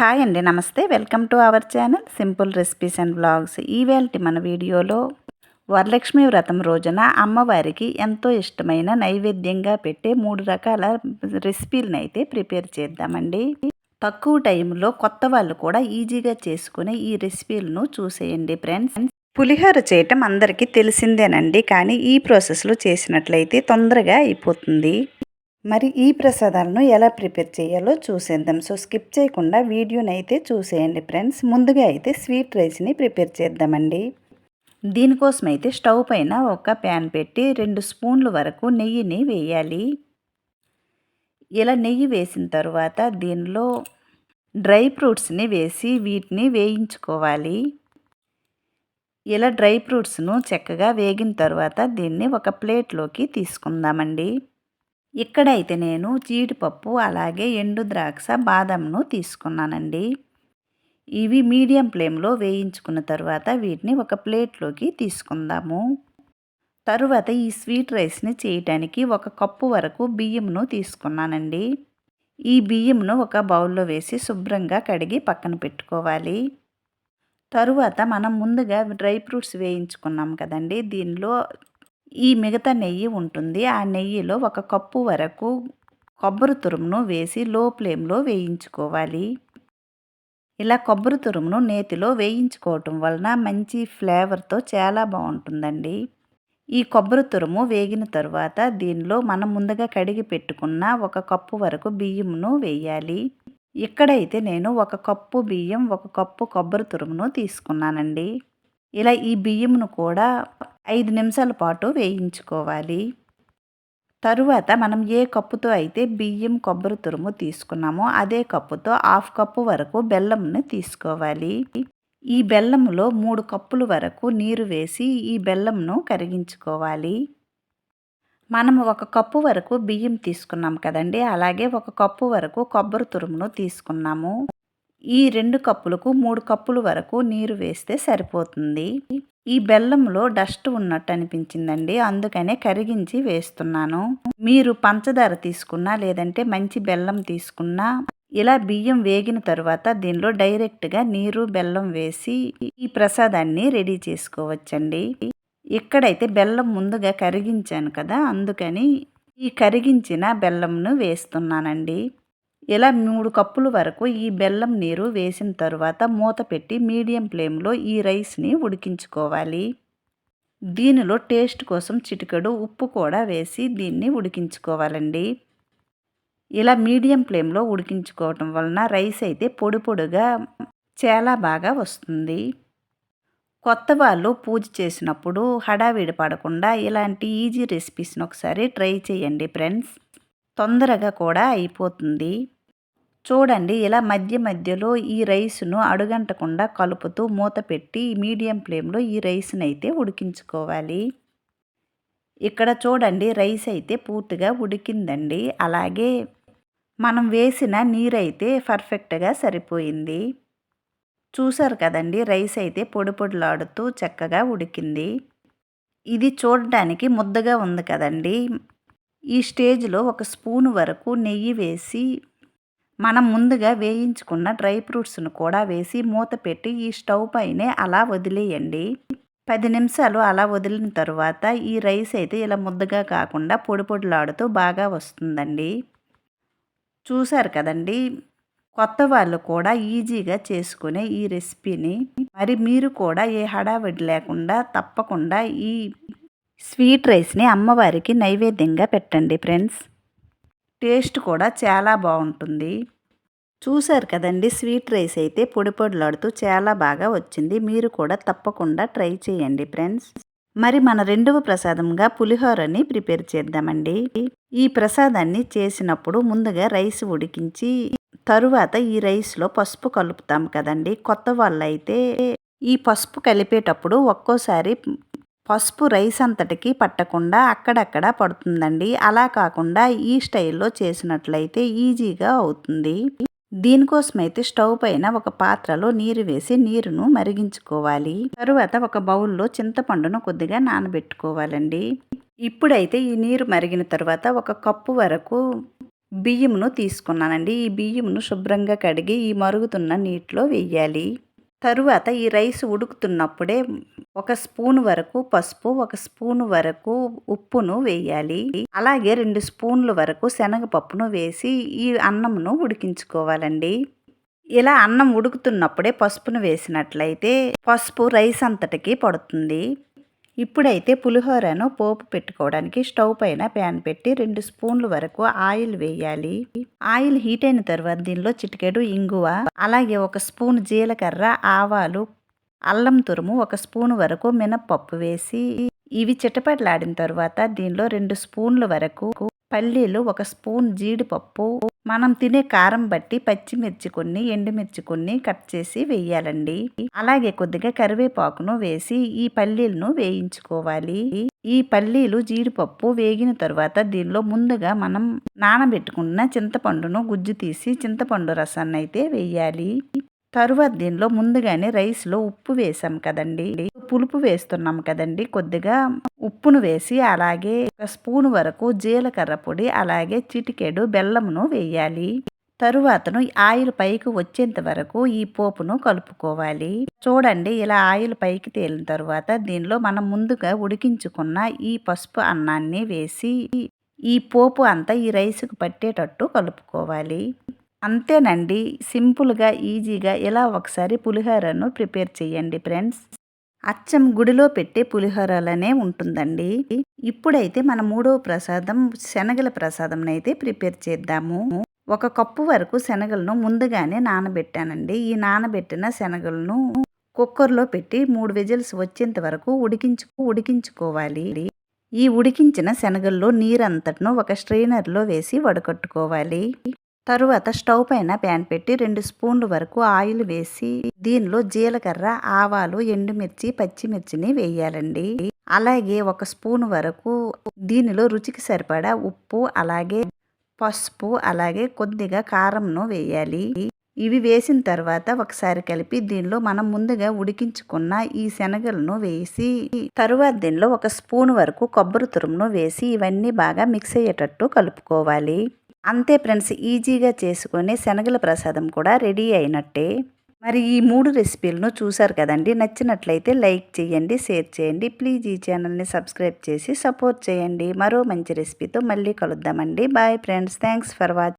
Hi అండి నమస్తే. Welcome to our channel simple recipes and blogs ఈవేళ మన వీడియోలో వరలక్ష్మి వ్రతం రోజున అమ్మవారికి ఎంతో ఇష్టమైన నైవేద్యంగా పెట్టే మూడు రకాల రెసిపీలను అయితే ప్రిపేర్ చేద్దామండి. తక్కువ టైంలో కొత్త వాళ్ళు కూడా ఈజీగా చేసుకునే ఈ రెసిపీలను చూసేయండి ఫ్రెండ్స్. పులిహోర చేయటం అందరికీ తెలిసిందేనండి కానీ ఈ ప్రాసెస్లో చేసినట్లయితే తొందరగా అయిపోతుంది. మరి ఈ ప్రసాదాలను ఎలా ప్రిపేర్ చేయాలో చూసేద్దాం. సో స్కిప్ చేయకుండా వీడియోని అయితే చూసేయండి ఫ్రెండ్స్. ముందుగా అయితే స్వీట్ రైస్ని ప్రిపేర్ చేద్దామండి. దీనికోసం అయితే స్టవ్ పైన ఒక ప్యాన్ పెట్టి రెండు స్పూన్ల వరకు నెయ్యిని వేయాలి. ఇలా నెయ్యి వేసిన తర్వాత దీనిలో డ్రై ఫ్రూట్స్ని వేసి వీటిని వేయించుకోవాలి. ఇలా డ్రై ఫ్రూట్స్ను చక్కగా వేగిన తర్వాత దీన్ని ఒక ప్లేట్లోకి తీసుకుందామండి. ఇక్కడైతే నేను జీడిపప్పు అలాగే ఎండు ద్రాక్ష బాదంను తీసుకున్నానండి. ఇవి మీడియం ఫ్లేమ్లో వేయించుకున్న తర్వాత వీటిని ఒక ప్లేట్లోకి తీసుకుందాము. తరువాత ఈ స్వీట్ రైస్ని చేయటానికి ఒక కప్పు వరకు బియ్యంను తీసుకున్నానండి. ఈ బియ్యంను ఒక బౌల్లో వేసి శుభ్రంగా కడిగి పక్కన పెట్టుకోవాలి. తరువాత మనం ముందుగా డ్రై ఫ్రూట్స్ వేయించుకున్నాం కదండి దీనిలో ఈ మిగతా నెయ్యి ఉంటుంది. ఆ నెయ్యిలో ఒక కప్పు వరకు కొబ్బరి తురుమును వేసి లో ఫ్లేమ్లో వేయించుకోవాలి. ఇలా కొబ్బరి తురుమును నేతిలో వేయించుకోవటం వలన మంచి ఫ్లేవర్తో చాలా బాగుంటుందండి. ఈ కొబ్బరి తురుము వేగిన తరువాత దీనిలో మనం ముందుగా కడిగి పెట్టుకున్న ఒక కప్పు వరకు బియ్యంను వేయాలి. ఇక్కడైతే నేను ఒక కప్పు బియ్యం ఒక కప్పు కొబ్బరి తురుమును తీసుకున్నానండి. ఇలా ఈ బియ్యంను కూడా ఐదు నిమిషాల పాటు వేయించుకోవాలి. తరువాత మనం ఏ కప్పుతో అయితే బియ్యం కొబ్బరి తురుము తీసుకున్నామో అదే కప్పుతో హాఫ్ కప్పు వరకు బెల్లంను తీసుకోవాలి. ఈ బెల్లంలో మూడు కప్పుల వరకు నీరు వేసి ఈ బెల్లంను కరిగించుకోవాలి. మనం ఒక కప్పు వరకు బియ్యం తీసుకున్నాం కదండి అలాగే ఒక కప్పు వరకు కొబ్బరి తురుమును తీసుకున్నాము. ఈ రెండు కప్పులకు మూడు కప్పుల వరకు నీరు వేస్తే సరిపోతుంది. ఈ బెల్లంలో డస్ట్ ఉన్నట్టు అనిపించిందండి. అందుకనే కరిగించి వేస్తున్నాను. మీరు పంచదార తీసుకున్నా లేదంటే మంచి బెల్లం తీసుకున్నా ఇలా బియ్యం వేగిన తర్వాత దీనిలో డైరెక్ట్గా నీరు బెల్లం వేసి ఈ ప్రసాదాన్ని రెడీ చేసుకోవచ్చండి. ఇక్కడైతే బెల్లం ముందుగా కరిగించాను కదా అందుకని ఈ కరిగించిన బెల్లంను వేస్తున్నానండి. ఇలా మూడు కప్పుల వరకు ఈ బెల్లం నీరు వేసిన తరువాత మూత పెట్టి మీడియం ఫ్లేమ్లో ఈ రైస్ని ఉడికించుకోవాలి. దీనిలో టేస్ట్ కోసం చిటికెడు ఉప్పు కూడా వేసి దీన్ని ఉడికించుకోవాలండి. ఇలా మీడియం ఫ్లేమ్లో ఉడికించుకోవటం వలన రైస్ అయితే పొడి పొడిగా చాలా బాగా వస్తుంది. కొత్త వాళ్ళు పూజ చేసినప్పుడు హడావిడి పడకుండా ఇలాంటి ఈజీ రెసిపీస్ని ఒకసారి ట్రై చేయండి ఫ్రెండ్స్. తొందరగా కూడా అయిపోతుంది. చూడండి ఇలా మధ్య మధ్యలో ఈ రైస్ను అడుగంటకుండా కలుపుతూ మూత పెట్టి మీడియం ఫ్లేమ్లో ఈ రైస్ని అయితే ఉడికించుకోవాలి. ఇక్కడ చూడండి రైస్ అయితే పూర్తిగా ఉడికిందండి. అలాగే మనం వేసిన నీరైతే పర్ఫెక్ట్గా సరిపోయింది. చూసారు కదండి రైస్ అయితే పొడి పొడిలాడుతూ చక్కగా ఉడికింది. ఇది చూడడానికి ముద్దగా ఉంది కదండి. ఈ స్టేజ్లో ఒక స్పూన్ వరకు నెయ్యి వేసి మనం ముందుగా వేయించుకున్న డ్రై ఫ్రూట్స్ను కూడా వేసి మూత పెట్టి ఈ స్టవ్ పైనే అలా వదిలేయండి. పది నిమిషాలు అలా వదిలిన తర్వాత ఈ రైస్ అయితే ఇలా ముద్దగా కాకుండా పొడి పొడిలాడుతూ బాగా వస్తుందండి. చూశారు కదండి? కొత్త వాళ్ళు కూడా ఈజీగా చేసుకునే ఈ రెసిపీని. మరి మీరు కూడా ఏ హడావిడి లేకుండా తప్పకుండా ఈ స్వీట్ రైస్ని అమ్మవారికి నైవేద్యంగా పెట్టండి ఫ్రెండ్స్. టేస్ట్ కూడా చాలా బాగుంటుంది. చూశారు కదండి స్వీట్ రైస్ అయితే పొడి పొడిలాడుతూ చాలా బాగా వచ్చింది. మీరు కూడా తప్పకుండా ట్రై చేయండి ఫ్రెండ్స్. మరి మన రెండవ ప్రసాదంగా పులిహోరని ప్రిపేర్ చేద్దామండి. ఈ ప్రసాదాన్ని చేసినప్పుడు ముందుగా రైస్ ఉడికించి తరువాత ఈ రైస్లో పసుపు కలుపుతాం కదండి. కొత్త వాళ్ళైతే ఈ పసుపు కలిపేటప్పుడు ఒక్కోసారి పసుపు రైస్ అంతటికి పట్టకుండా అక్కడక్కడ పడుతుందండి. అలా కాకుండా ఈ స్టైల్లో చేసినట్లయితే ఈజీగా అవుతుంది. దీనికోసమైతే స్టవ్ పైన ఒక పాత్రలో నీరు వేసి నీరును మరిగించుకోవాలి. తరువాత ఒక బౌల్లో చింతపండును కొద్దిగా నానబెట్టుకోవాలండి. ఇప్పుడైతే ఈ నీరు మరిగిన తర్వాత ఒక కప్పు వరకు బియ్యమును తీసుకున్నానండి. ఈ బియ్యమును శుభ్రంగా కడిగి ఈ మరుగుతున్న నీటిలో వేయాలి. తరువాత ఈ రైస్ ఉడుకుతున్నప్పుడే ఒక స్పూన్ వరకు పసుపు ఒక స్పూన్ వరకు ఉప్పును వేయాలి. అలాగే రెండు స్పూన్ల వరకు శనగపప్పును వేసి ఈ అన్నంను ఉడికించుకోవాలండి. ఇలా అన్నం ఉడుకుతున్నప్పుడే పసుపును వేసినట్లయితే పసుపు రైస్ అంతటికి పడుతుంది. ఇప్పుడైతే పులిహోరను పోపు పెట్టుకోవడానికి స్టవ్ పైన ప్యాన్ పెట్టి రెండు స్పూన్ల వరకు ఆయిల్ వేయాలి. ఆయిల్ హీట్ అయిన తర్వాత దీనిలో చిటికెడు ఇంగువ అలాగే ఒక స్పూన్ జీలకర్ర ఆవాలు అల్లం తురుము ఒక స్పూన్ వరకు మినప్పప్పు వేసి ఇవి చిటపట్లాడిన తర్వాత దీనిలో రెండు స్పూన్ల వరకు పల్లీలు ఒక స్పూన్ జీడిపప్పు. మనం తినే కారం బట్టి పచ్చిమిర్చి కొన్ని ఎండుమిర్చి కొన్ని కట్ చేసి వేయాలండి. అలాగే కొద్దిగా కరివేపాకును వేసి ఈ పల్లీలను వేయించుకోవాలి. ఈ పల్లీలు జీడిపప్పు వేగిన తర్వాత దీనిలో ముందుగా మనం నానబెట్టుకున్న చింతపండును గుజ్జు తీసి చింతపండు రసాన్ని అయితే వేయాలి. తరువాత దీనిలో ముందుగానే రైస్లో ఉప్పు వేసాం కదండి. పులుపు వేస్తున్నాం కదండి. కొద్దిగా ఉప్పును వేసి అలాగే ఒక స్పూన్ వరకు జీలకర్ర పొడి అలాగే చిటికెడు బెల్లమును వేయాలి. తరువాతను ఆయిల్ పైకి వచ్చేంత వరకు ఈ పోపును కలుపుకోవాలి. చూడండి ఇలా ఆయిల్ పైకి తేలిన తర్వాత దీనిలో మనం ముందుగా ఉడికించుకున్న ఈ పసుపు అన్నాన్ని వేసి ఈ పోపు అంతా ఈ రైస్కు పట్టేటట్టు కలుపుకోవాలి. అంతేనండి సింపుల్గా ఈజీగా ఇలా ఒకసారి పులిహోరను ప్రిపేర్ చేయండి ఫ్రెండ్స్. అచ్చం గుడిలో పెట్టే పులిహోరలనే ఉంటుందండి. ఇప్పుడైతే మన మూడవ ప్రసాదం శనగల ప్రసాదం అయితే ప్రిపేర్ చేద్దాము. ఒక కప్పు వరకు శనగలను ముందుగానే నానబెట్టానండి. ఈ నానబెట్టిన శనగలను కుక్కర్లో పెట్టి మూడు విజిల్స్ వచ్చేంత వరకు ఉడికించు ఉడికించుకోవాలి. ఈ ఉడికించిన శనగల్లో నీరంతటను ఒక స్ట్రెయినర్లో వేసి వడకట్టుకోవాలి. తరువాత స్టవ్ పైన ప్యాన్ పెట్టి రెండు స్పూన్ల వరకు ఆయిల్ వేసి దీనిలో జీలకర్ర ఆవాలు ఎండుమిర్చి పచ్చిమిర్చిని వేయాలండి. అలాగే ఒక స్పూన్ వరకు దీనిలో రుచికి సరిపడా ఉప్పు అలాగే పసుపు అలాగే కొద్దిగా కారంను వేయాలి. ఇవి వేసిన తర్వాత ఒకసారి కలిపి దీనిలో మనం ముందుగా ఉడికించుకున్న ఈ శనగలను వేసి తరువాత దీనిలో ఒక స్పూన్ వరకు కొబ్బరి తురుమును వేసి ఇవన్నీ బాగా మిక్స్ అయ్యేటట్టు కలుపుకోవాలి. అంతే ఫ్రెండ్స్ ఈజీగా చేసుకొని శనగల ప్రసాదం కూడా రెడీ అయినట్టే. మరి ఈ మూడు రెసిపీలను చూసారు కదండి నచ్చినట్లయితే లైక్ చేయండి షేర్ చేయండి. ప్లీజ్ ఈ ఛానల్ని సబ్స్క్రైబ్ చేసి సపోర్ట్ చేయండి. మరో మంచి రెసిపీతో మళ్ళీ కలుద్దామండి. Bye friends thanks for watching